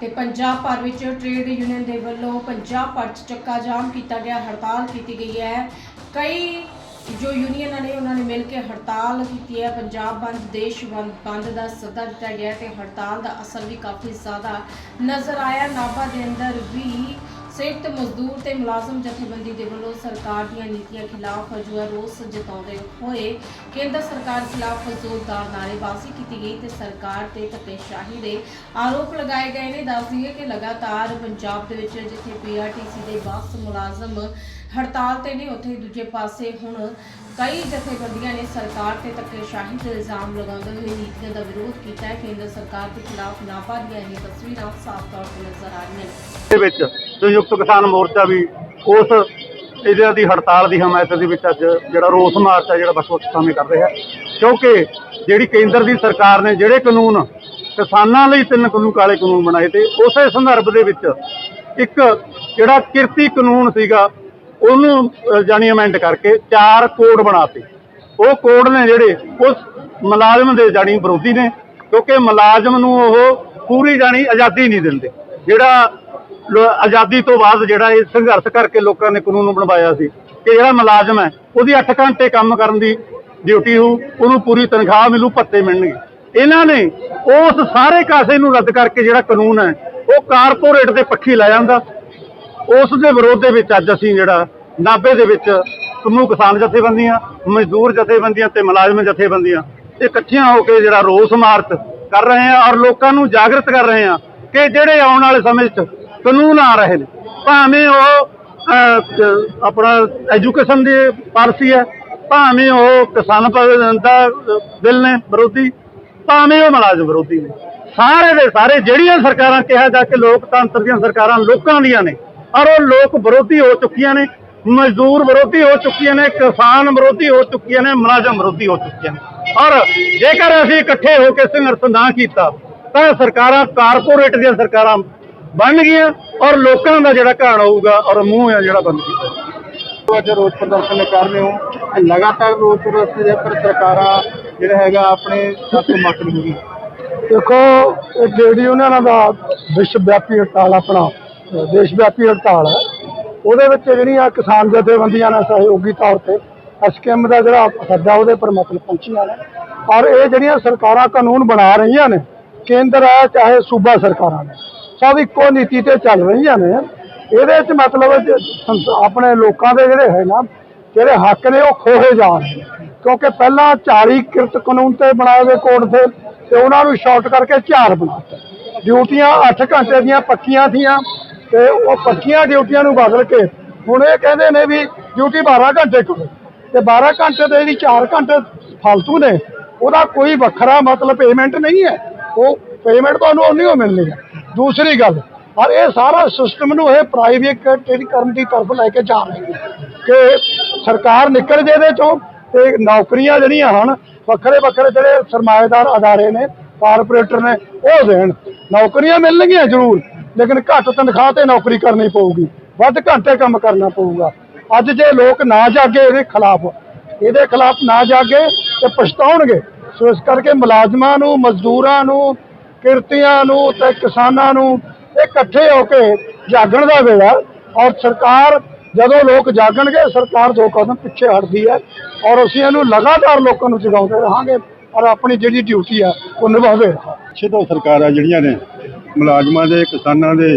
ਤੇ ਪੰਜਾਬ ਭਰ ਵਿੱਚ ਟ੍ਰੇਡ ਯੂਨੀਅਨ ਦੇ ਵੱਲੋਂ ਪੰਜਾਬ ਭਰ 'ਚ ਚੱਕਾ ਜਾਮ ਕੀਤਾ ਗਿਆ, ਹੜਤਾਲ ਕੀਤੀ ਗਈ ਹੈ। ਕਈ ਜੋ ਯੂਨੀਅਨਾਂ ਨੇ ਉਹਨਾਂ ਨੇ ਮਿਲ ਕੇ ਹੜਤਾਲ ਕੀਤੀ ਹੈ। ਪੰਜਾਬ ਬੰਦ, ਦੇਸ਼ ਬੰਦ ਬੰਦ ਦਾ ਸੱਦਾ ਦਿੱਤਾ ਗਿਆ ਹੈ ਤੇ ਹੜਤਾਲ ਦਾ ਅਸਰ ਵੀ ਕਾਫੀ ਜ਼ਿਆਦਾ ਨਜ਼ਰ ਆਇਆ। ਨਾਭਾ ਦੇ ਅੰਦਰ ਵੀ ਸੰਯੁਕਤ ਮਜ਼ਦੂਰ ਤੇ ਮੁਲਾਜ਼ਮ ਜਥੇਬੰਦੀ ਦੇ ਵੱਲੋਂ ਸਰਕਾਰ ਦੀਆਂ ਨੀਤੀਆਂ ਖਿਲਾਫ ਜੋ ਰੋਸ ਜਤਾਉਂਦੇ ਹੋਏ ਕੇਂਦਰ ਸਰਕਾਰ ਖਿਲਾਫ ਜ਼ੋਰਦਾਰ ਨਾਅਰੇਬਾਜ਼ੀ ਕੀਤੀ ਗਈ ਤੇ ਸਰਕਾਰ ਤੇ ਧੱਕੇਸ਼ਾਹੀ ਦੇ ਆਰੋਪ ਲਗਾਏ ਗਏ ਨੇ। ਦੱਸ ਦਈਏ ਕਿ ਲਗਾਤਾਰ ਪੰਜਾਬ ਦੇ ਵਿੱਚ ਜਿੱਥੇ ਪੀਆਰਟੀਸੀ ਦੇ ਬੱਸ ਮੁਲਾਜ਼ਮ ਹੜਤਾਲ ਤੇ ਨੇ, ਉੱਥੇ ਦੂਜੇ ਪਾਸੇ ਹੁਣ ਕਈ ਜਥੇਬੰਦੀਆਂ ਨੇ ਸਰਕਾਰ ਤੇ ਧੱਕੇਸ਼ਾਹੀ ਦੇ ਇਲਜ਼ਾਮ ਲਗਾਉਂਦੇ ਹੋਏ ਨੀਤੀਆਂ ਦਾ ਵਿਰੋਧ ਕੀਤਾ ਹੈ। ਕੇਂਦਰ ਸਰਕਾਰ ਦੇ ਖਿਲਾਫ ਨਾਭਾ ਦੀਆਂ ਇਹ ਤਸਵੀਰਾਂ ਸਾਫ਼ ਤੌਰ ਤੇ ਨਜ਼ਰ ਆ ਰਹੀਆਂ ਨੇ। ਸੰਯੁਕਤ ਕਿਸਾਨ ਮੋਰਚਾ ਵੀ ਉਸ ਇਹਦੇ ਦੀ ਹੜਤਾਲ ਦੀ ਹਮਾਇਤ ਦੇ ਵਿੱਚ ਅੱਜ ਜਿਹੜਾ ਰੋਸ ਮਾਰਚ ਹੈ ਜਿਹੜਾ ਵੱਖ-ਵੱਖ ਸਮੇਂ ਕਰ ਰਿਹਾ ਕਿਉਂਕਿ ਜਿਹੜੀ ਕੇਂਦਰ ਦੀ ਸਰਕਾਰ ਨੇ ਜਿਹੜੇ ਕਾਨੂੰਨ ਕਿਸਾਨਾਂ ਲਈ ਤਿੰਨ ਕਾਨੂੰਨ ਕਾਲੇ ਕਾਨੂੰਨ ਬਣਾਏ ਤੇ ਉਸੇ ਸੰਦਰਭ ਦੇ ਵਿੱਚ ਇੱਕ ਜਿਹੜਾ ਕਿਰਤੀ ਕਾਨੂੰਨ ਸੀਗਾ ਉਹਨੂੰ ਅਹ, ਜਾਣੀ ਅਮੈਂਡ ਕਰਕੇ ਚਾਰ ਕੋਡ ਬਣਾਤੇ। ਉਹ ਕੋਡ ਨੇ ਜਿਹੜੇ ਉਸ ਮੁਲਾਜ਼ਮ ਦੇ ਜਾਣੀ ਵਿਰੋਧੀ ਨੇ ਕਿਉਂਕਿ ਮੁਲਾਜ਼ਮ ਨੂੰ ਉਹ ਪੂਰੀ ਜਾਣੀ ਆਜ਼ਾਦੀ ਨਹੀਂ ਦਿੰਦੇ। ਜਿਹੜਾ ਆਜ਼ਾਦੀ ਤੋਂ ਬਾਅਦ ਜਿਹੜਾ ਇਹ ਸੰਘਰਸ਼ ਕਰਕੇ ਲੋਕਾਂ ਨੇ ਕਾਨੂੰਨ ਬਣਵਾਇਆ ਸੀ ਕਿ ਜਿਹੜਾ ਮੁਲਾਜ਼ਮ ਹੈ, ਉਹਦੀ 8 ਘੰਟੇ ਕੰਮ ਕਰਨ ਦੀ ਡਿਊਟੀ ਹੋ ਉਹਨੂੰ ਪੂਰੀ ਤਨਖਾਹ ਮਿਲੂ, ਭੱਤੇ ਮਿਲਣਗੇ। ਇਹਨਾਂ ਨੇ ਉਸ ਸਾਰੇ ਕਾਸੇ ਨੂੰ ਰੱਦ ਕਰਕੇ ਜਿਹੜਾ ਕਾਨੂੰਨ ਹੈ, ਉਹ ਕਾਰਪੋਰੇਟ ਦੇ ਪੱਖੀ ਲੈ ਜਾਂਦਾ। ਉਸ ਦੇ ਵਿਰੋਧ ਦੇ ਵਿੱਚ ਅੱਜ ਅਸੀਂ ਜਿਹੜਾ ਨਾਭੇ ਦੇ ਵਿੱਚ ਸਮੂਹ ਕਿਸਾਨ ਜਥੇਬੰਦੀਆਂ, ਮਜ਼ਦੂਰ ਜਥੇਬੰਦੀਆਂ ਤੇ ਮੁਲਾਜ਼ਮ ਜਥੇਬੰਦੀਆਂ ਇਕੱਠੀਆਂ ਹੋ ਕੇ ਜਿਹੜਾ ਰੋਸ ਮਾਰਚ ਕਰ ਰਹੇ ਹਾਂ ਔਰ ਲੋਕਾਂ ਨੂੰ ਜਾਗਰਤ ਕਰ ਰਹੇ ਹਾਂ ਕਿ ਜਿਹੜੇ ਆਉਣ ਵਾਲੇ ਸਮੇਂ 'ਚ ਕਾਨੂੰਨ ਆ ਰਹੇ ਨੇ। ਭਾਵੇਂ ਉਹ ਆਪਣਾ ਐਜੂਕੇਸ਼ਨ ਦੀ ਪਾਲਿਸੀ ਹੈ, ਭਾਵੇਂ ਉਹ ਕਿਸਾਨ ਦਾ ਬਿੱਲ ਨੇ ਵਿਰੋਧੀ, ਭਾਵੇਂ ਉਹ ਮੁਲਾਜ਼ਮ ਵਿਰੋਧੀ ਨੇ। ਸਾਰੇ ਦੇ ਸਾਰੇ, ਜਿਹੜੀਆਂ ਸਰਕਾਰਾਂ ਕਿਹਾ ਜਾ ਕੇ ਲੋਕਤੰਤਰ ਦੀਆਂ ਸਰਕਾਰਾਂ ਲੋਕਾਂ ਦੀਆਂ ਨੇ, ਔਰ ਉਹ ਲੋਕ ਵਿਰੋਧੀ ਹੋ ਚੁੱਕੀਆਂ ਨੇ, ਮਜ਼ਦੂਰ ਵਿਰੋਧੀ ਹੋ ਚੁੱਕੀਆਂ ਨੇ, ਕਿਸਾਨ ਵਿਰੋਧੀ ਹੋ ਚੁੱਕੀਆਂ ਨੇ, ਮੁਲਾਜ਼ਮ ਵਿਰੋਧੀ ਹੋ ਚੁੱਕੀਆਂ ਨੇ। ਔਰ ਜੇਕਰ ਅਸੀਂ ਇਕੱਠੇ ਹੋ ਕੇ ਸੰਘਰਸ਼ ਨਾ ਕੀਤਾ, ਤਾਂ ਸਰਕਾਰਾਂ, ਕਾਰਪੋਰੇਟ ਦੀਆਂ ਸਰਕਾਰਾਂ ਬਣ ਗਈਆਂ ਔਰ ਲੋਕਾਂ ਦਾ ਜਿਹੜਾ ਘਾਣ ਹੋਊਗਾ ਔਰ ਮੂੰਹ ਹੈ ਜਿਹੜਾ ਬੰਦ ਕੀਤਾ ਅੱਜ ਰੋਸ ਪ੍ਰਦਰਸ਼ਨ ਕਰ ਰਹੇ ਹੋ ਲਗਾਤਾਰ ਰੋਸ ਪ੍ਰਦਰਸ਼ਨ ਦੇ ਪਰ ਸਰਕਾਰਾਂ ਜਿਹੜਾ ਹੈਗਾ ਆਪਣੇ ਸੱਤ ਮੱਤ ਰਹੂਗੀ ਦੇਖੋ ਇਹ ਟ੍ਰੇਡ ਯੂਨੀਅਨਾਂ ਦਾ ਵਿਸ਼ਵ ਵਿਆਪੀ ਹੜਤਾਲ ਆਪਣਾ ਦੇਸ਼ ਵਿਆਪੀ ਹੜਤਾਲ ਹੈ ਉਹਦੇ ਵਿੱਚ ਜਿਹੜੀਆਂ ਕਿਸਾਨ ਜਥੇਬੰਦੀਆਂ ਨੇ ਸਹਿਯੋਗੀ ਤੌਰ ਤੇ ਐਸਕੇਐਮ ਦਾ ਜਿਹੜਾ ਸੱਦਾ ਉਹਦੇ ਪਰ ਮਤਲਬ ਪਹੁੰਚੀਆਂ ਨੇ। ਔਰ ਇਹ ਜਿਹੜੀਆਂ ਸਰਕਾਰਾਂ ਕਾਨੂੰਨ ਬਣਾ ਰਹੀਆਂ ਨੇ ਕੇਂਦਰ ਹੈ ਚਾਹੇ ਸੂਬਾ ਸਰਕਾਰਾਂ ਨੇ। ਸਭ ਇੱਕੋ ਨੀਤੀ ਤੇ ਚੱਲ ਰਹੀਆਂ ਨੇ। ਇਹਦੇ 'ਚ ਮਤਲਬ ਆਪਣੇ ਲੋਕਾਂ ਦੇ ਜਿਹੜੇ ਹੈ ਨਾ, ਜਿਹੜੇ ਹੱਕ ਨੇ ਉਹ ਖੋਹੇ ਜਾ ਰਹੇ ਨੇ। ਕਿਉਂਕਿ ਪਹਿਲਾਂ 40 ਕਿਰਤ ਕਾਨੂੰਨ ਤੇ ਬਣਾਏ ਗਏ ਕੋਡ ਤੇ ਤੇ ਉਹਨਾਂ ਨੂੰ ਸ਼ਾਰਟ ਕਰਕੇ ਚਾਰ ਬਣਾਤਾ। ਡਿਊਟੀਆਂ 8 ਘੰਟੇ ਦੀਆਂ ਪੱਕੀਆਂ ਥੀਆਂ, ਤੇ ਉਹ ਪੱਕੀਆਂ ਡਿਊਟੀਆਂ ਨੂੰ ਬਦਲ ਕੇ ਹੁਣ ਇਹ ਕਹਿੰਦੇ ਨੇ ਵੀ ਡਿਊਟੀ 12 ਘੰਟੇ ਕਰੋ। ਤੇ 12 ਘੰਟੇ ਤੇ ਜਿਹੜੀ 4 ਘੰਟੇ ਫालतू ਨੇ, ਉਹਦਾ ਕੋਈ ਵੱਖਰਾ ਮਤਲਬ ਪੇਮੈਂਟ ਨਹੀਂ ਹੈ। ਉਹ ਪੇਮੈਂਟ ਤੁਹਾਨੂੰ ਉਨੀ ਹੋ ਮਿਲਣੀ ਹੈ। ਦੂਸਰੀ ਗੱਲ, ਔਰ ਇਹ ਸਾਰਾ ਸਿਸਟਮ ਨੂੰ ਇਹ ਪ੍ਰਾਈਵੇਟੀਕਰਨ ਦੀ ਤਰਫ ਲੈ ਕੇ ਜਾ ਰਹੇ ਨੇ ਕਿ ਸਰਕਾਰ ਨਿਕਲ ਜੇ ਇਹਦੇ ਚੋਂ ਤੇ ਨੌਕਰੀਆਂ ਜਿਹੜੀਆਂ ਹਨ, ਵੱਖਰੇ ਵੱਖਰੇ ਜਿਹੜੇ ਸਰਮਾਏਦਾਰ ਅਦਾਰੇ ਨੇ ਕਾਰਪੋਰੇਟਰ ਨੇ, ਉਹ ਦੇਣ। ਨੌਕਰੀਆਂ ਮਿਲਣਗੀਆਂ ਜ਼ਰੂਰ, ਲੇਕਿਨ ਘੱਟ ਤਨਖਾਹ ਤੇ ਨੌਕਰੀ ਕਰਨੀ ਪਊਗੀ, ਵੱਧ ਘੰਟੇ ਕੰਮ ਕਰਨਾ ਪਊਗਾ। ਅੱਜ ਜੇ ਲੋਕ ਨਾ ਜਾਗੇ ਇਹਦੇ ਖਿਲਾਫ ਇਹਦੇ ਖਿਲਾਫ ਨਾ ਜਾਗੇ ਤੇ ਪਛਤਾਉਣਗੇ। ਸੋ ਇਸ ਕਰਕੇ ਮੁਲਾਜ਼ਮਾਂ ਨੂੰ, ਮਜ਼ਦੂਰਾਂ ਨੂੰ ਕਿਰਤੀਆਂ ਨੂੰ ਤੇ ਕਿਸਾਨਾਂ ਨੂੰ ਇਕੱਠੇ ਹੋ ਕੇ ਜਾਗਣ ਦਾ ਵੇਲਾ ਔਰ ਸਰਕਾਰ ਜਦੋਂ ਲੋਕ ਜਾਗਣਗੇ, ਸਰਕਾਰ ਦੋ ਕਦਮ ਪਿੱਛੇ ਹਟਦੀ ਹੈ ਔਰ ਅਸੀਂ ਇਹਨੂੰ ਲਗਾਤਾਰ ਲੋਕਾਂ ਨੂੰ ਜਗਾਉਂਦੇ ਰਹਾਂਗੇ ਔਰ ਆਪਣੀ ਜਿਹੜੀ ਡਿਊਟੀ ਆ, ਉਹ ਨਿਭਾਵੇ ਰਹਾਂਗੇ। ਛੇਤੋਂ ਸਰਕਾਰਾਂ ਜਿਹੜੀਆਂ ਨੇ, ਮੁਲਾਜ਼ਮਾਂ ਦੇ, ਕਿਸਾਨਾਂ ਦੇ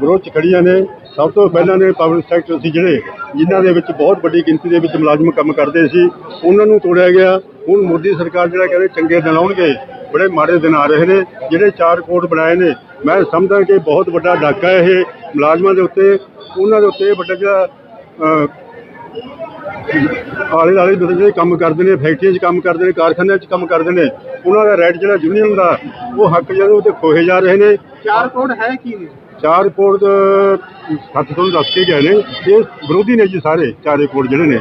ਵਿਰੋਧ ਚ ਖੜੀਆਂ ਨੇ, ਸਭ ਤੋਂ ਪਹਿਲਾਂ ਨੇ ਪਬਲਿਕ ਸੈਕਟਰ ਸੀ ਜਿਹੜੇ, ਜਿਨ੍ਹਾਂ ਦੇ ਵਿੱਚ ਬਹੁਤ ਵੱਡੀ ਗਿਣਤੀ ਦੇ ਵਿੱਚ ਮੁਲਾਜ਼ਮ ਕੰਮ ਕਰਦੇ ਸੀ, ਉਹਨਾਂ ਨੂੰ ਤੋੜਿਆ ਗਿਆ। ਹੁਣ ਮੋਦੀ ਸਰਕਾਰ ਜਿਹੜਾ ਕਹਿੰਦੇ ਚੰਗੇ ਦਿਨ ਆਉਣਗੇ ਬੜੇ ਮਾੜੇ ਦਿਨ ਆ ਰਹੇ ਨੇ ਜਿਹੜੇ ਚਾਰ ਕੋਡ ਬਣਾਏ ਨੇ। ਮੈਂ ਸਮਝਦਾ ਕਿ ਬਹੁਤ ਵੱਡਾ ਡਾਕਾ ਹੈ ਇਹ ਮੁਲਾਜ਼ਮਾਂ ਦੇ ਉੱਤੇ। ਉਹਨਾਂ ਦੇ ਉੱਤੇ ਵੱਡਾ ਜਿਹੜਾ ਆਲੇ ਦੁਆਲੇ ਦੇ ਜਿਹੜੇ ਕੰਮ ਕਰਦੇ ਨੇ ਫੈਕਟਰੀਆਂ 'ਚ ਕੰਮ ਕਰਦੇ ਨੇ ਕਾਰਖਾਨਿਆਂ 'ਚ ਕੰਮ ਕਰਦੇ ਨੇ ਉਹਨਾਂ ਦਾ ਰਾਈਟ ਜਿਹੜਾ ਯੂਨੀਅਨ ਦਾ ਉਹ ਹੱਕ ਜਿਹੜੇ ਉਹ ਤੇ ਖੋਹੇ ਜਾ ਰਹੇ ਨੇ। ਚਾਰ ਕੋਡ ਹੈ ਕੀ ਨੇ? ਚਾਰ ਰਿਪੋਰਟ ਸੱਤ ਤੋਂ ਦੱਸ ਕੇ ਗਏ ਨੇ। ਇਹ ਵਿਰੋਧੀ ਨੇ ਜੀ ਸਾਰੇ ਚਾਰ ਰਿਪੋਰਟ ਜਿਹੜੇ ਨੇ।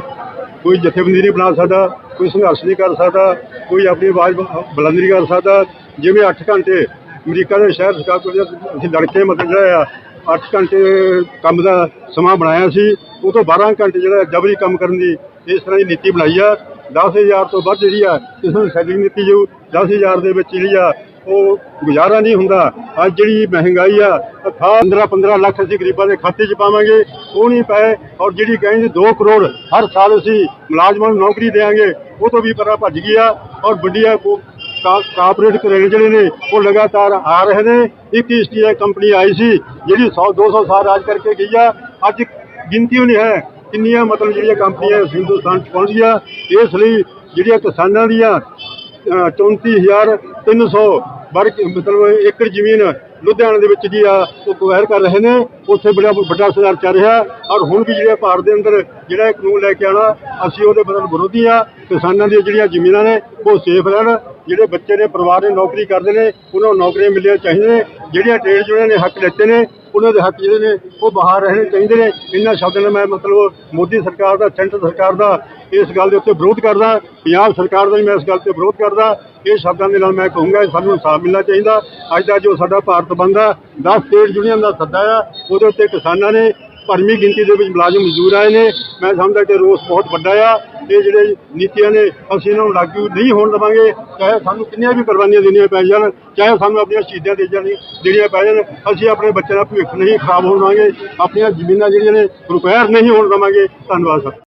ਕੋਈ ਜਥੇਬੰਦੀ ਨਹੀਂ ਬਣਾ ਸਕਦਾ, ਕੋਈ ਸੰਘਰਸ਼ ਨਹੀਂ ਕਰ ਸਕਦਾ, ਕੋਈ ਆਪਣੀ ਆਵਾਜ਼ ਬ- ਬੁਲੰਦ ਨਹੀਂ ਕਰ ਸਕਦਾ। ਜਿਵੇਂ 8 ਘੰਟੇ ਅਮਰੀਕਾ ਦੇ ਸ਼ਹਿਰ ਸ਼ਿਕਾਗੋ ਅਸੀਂ ਲੜ ਕੇ ਮਤਲਬ ਜਿਹੜਾ ਆ 8 ਘੰਟੇ ਕੰਮ ਦਾ ਸਮਾਂ ਬਣਾਇਆ ਸੀ, ਉਹ ਤੋਂ 12 ਘੰਟੇ ਜਿਹੜਾ ਜਬਰੀ ਕੰਮ ਕਰਨ ਦੀ ਇਸ ਤਰ੍ਹਾਂ ਦੀ ਨੀਤੀ ਬਣਾਈ ਆ। 10000 ਤੋਂ ਵੱਧ ਜਿਹੜੀ ਆ, ਇਸ ਨੂੰ ਸੈਲਰੀ ਨੀਤੀ ਜੋ 10000 ਦੇ ਵਿੱਚ ਜਿਹੜੀ ਆ ਉਹ ਗੁਜ਼ਾਰਾ ਨਹੀਂ ਹੁੰਦਾ। ਅੱਜ ਜਿਹੜੀ ਮਹਿੰਗਾਈ ਆ 15 15 ਲੱਖ ਅਸੀਂ ਗਰੀਬਾਂ ਦੇ ਖਾਤੇ 'ਚ ਪਾਵਾਂਗੇ ਉਹ ਨਹੀਂ ਪਏ। ਔਰ ਜਿਹੜੀ ਕਹਿੰਦੇ 2 ਕਰੋੜ ਹਰ ਸਾਲ ਅਸੀਂ ਮੁਲਾਜ਼ਮਾਂ ਨੂੰ ਨੌਕਰੀ ਦੇਵਾਂਗੇ ਉਹ ਤੋਂ ਵੀ ਪਰਾਂ ਭੱਜ ਗਿਆ ਔਰ ਵੱਡੀਆਂ ਕੋ- ਕਾ- ਕਾਰਪੋਰੇਟ ਕਰੇਨ ਜਿਹੜੇ ਨੇ ਉਹ ਲਗਾਤਾਰ ਆ ਰਹੇ ਨੇ। ਇੱਕ ਈਸਟ ਕੰਪਨੀ ਆਈ ਸੀ ਜਿਹੜੀ 100 200 ਸਾਲ ਰਾਜ ਕਰਕੇ ਗਈ ਆ। ਅੱਜ ਗਿਣਤੀ ਉਹ ਨਹੀਂ ਹੈ ਕਿੰਨੀਆਂ ਮਤਲਬ ਜਿਹੜੀਆਂ ਕੰਪਨੀਆਂ ਹਿੰਦੁਸਤਾਨ ਚ ਪਹੁੰਚ ਗਿਆ ਇਸ ਲਈ ਜਿਹੜੀਆਂ ਕਿਸਾਨਾਂ ਦੀਆਂ ਅ, 34300 ਵਰਗ ਮਤਲਬ ਏਕੜ ਜ਼ਮੀਨ ਲੁਧਿਆਣਾ ਦੇ ਵਿੱਚ ਜੀ ਆ, ਉਹ ਕੁਐਰ ਕਰ ਰਹੇ ਨੇ, ਉੱਥੇ ਬੜਾ ਵੱਡਾ ਸੁਧਾਰ ਚੱਲ ਰਿਹਾ ਔਰ ਹੁਣ ਵੀ ਜਿਹੜੇ ਭਾਰਤ ਦੇ ਅੰਦਰ ਜਿਹੜਾ ਕਾਨੂੰਨ ਲੈ ਕੇ ਆਣਾ ਅਸੀਂ ਉਹਦੇ ਬਦਲ ਵਿਰੋਧੀ ਆ, ਕਿਸਾਨਾਂ ਦੀਆਂ ਜਿਹੜੀਆਂ ਜ਼ਮੀਨਾਂ ਨੇ, ਉਹ ਸੇਫ ਰਹਿਣ, ਜਿਹੜੇ ਬੱਚੇ ਨੇ, ਪਰਿਵਾਰ ਨੇ ਨੌਕਰੀ ਕਰਦੇ ਨੇ, ਉਹਨਾਂ ਨੂੰ ਨੌਕਰੀਆਂ ਮਿਲਣੀਆਂ ਚਾਹੀਦੀਆਂ ਨੇ, ਜਿਹੜੀਆਂ ਟ੍ਰੇਡ ਯੂਨੀਅਨ ਨੇ ਹੱਕ ਲੈਤੇ ਨੇ, ਉਹਨਾਂ ਦੇ ਹੱਕ ਜਿਹੜੇ ਨੇ, ਉਹ ਬਾਹਰ ਰਹਿਣੇ ਚਾਹੀਦੇ ਨੇ। ਇਹਨਾਂ ਸ਼ਬਦਾਂ ਨਾਲ ਮੈਂ ਮਤਲਬ ਮੋਦੀ ਸਰਕਾਰ ਦਾ, ਸੈਂਟਰ ਸਰਕਾਰ ਦਾ ਇਸ ਗੱਲ ਦੇ ਉੱਤੇ ਵਿਰੋਧ ਕਰਦਾ, ਪੰਜਾਬ ਸਰਕਾਰ ਦਾ ਵੀ ਮੈਂ ਇਸ ਗੱਲ ਤੇ ਵਿਰੋਧ ਕਰਦਾ। ਇਹ ਸ਼ਬਦਾਂ ਦੇ ਨਾਲ ਮੈਂ ਕਹੂੰਗਾ ਕਿ ਸਾਨੂੰ ਇਨਸਾਫ ਮਿਲਣਾ ਚਾਹੀਦਾ। ਅੱਜ ਦਾ ਜੋ ਸਾਡਾ ਭਾਰਤ ਬੰਦ ਆ 10 ਸਟੇਟ ਯੂਨੀਅਨ ਦਾ ਸੱਦਾ ਆ, ਉਹਦੇ ਉੱਤੇ ਕਿਸਾਨਾਂ ਨੇ ਭਰਮੀ ਗਿਣਤੀ ਦੇ ਵਿੱਚ ਮੁਲਾਜ਼ਮ ਮਜ਼ਦੂਰ ਆਏ ਨੇ। ਮੈਂ ਸਮਝਦਾ ਕਿ ਰੋਸ ਬਹੁਤ ਵੱਡਾ ਆ। ਇਹ ਜਿਹੜੇ ਨੀਤੀਆਂ ਨੇ, ਅਸੀਂ ਇਹਨਾਂ ਨੂੰ ਲਾਗੂ ਨਹੀਂ ਹੋਣ ਦੇਵਾਂਗੇ। ਚਾਹੇ ਸਾਨੂੰ ਕਿੰਨੀਆਂ ਵੀ ਕੁਰਬਾਨੀਆਂ ਦੇਣੀਆਂ ਪੈ ਜਾਣ, ਚਾਹੇ ਸਾਨੂੰ ਆਪਣੀਆਂ ਸ਼ਹੀਦਾਂ ਦੇ ਜਾਣੀ ਦੇਣੀਆਂ ਪੈ ਜਾਣ, ਅਸੀਂ ਆਪਣੇ ਬੱਚਿਆਂ ਦਾ ਭਵਿੱਖ ਨਹੀਂ ਖਰਾਬ ਹੋਣ ਦੇਵਾਂਗੇ। ਆਪਣੀਆਂ ਜ਼ਮੀਨਾਂ ਜਿਹੜੀਆਂ ਨੇ ਰਿਪੇਅਰ ਨਹੀਂ ਹੋਣ ਦੇਵਾਂਗੇ। ਧੰਨਵਾਦ ਸਰ।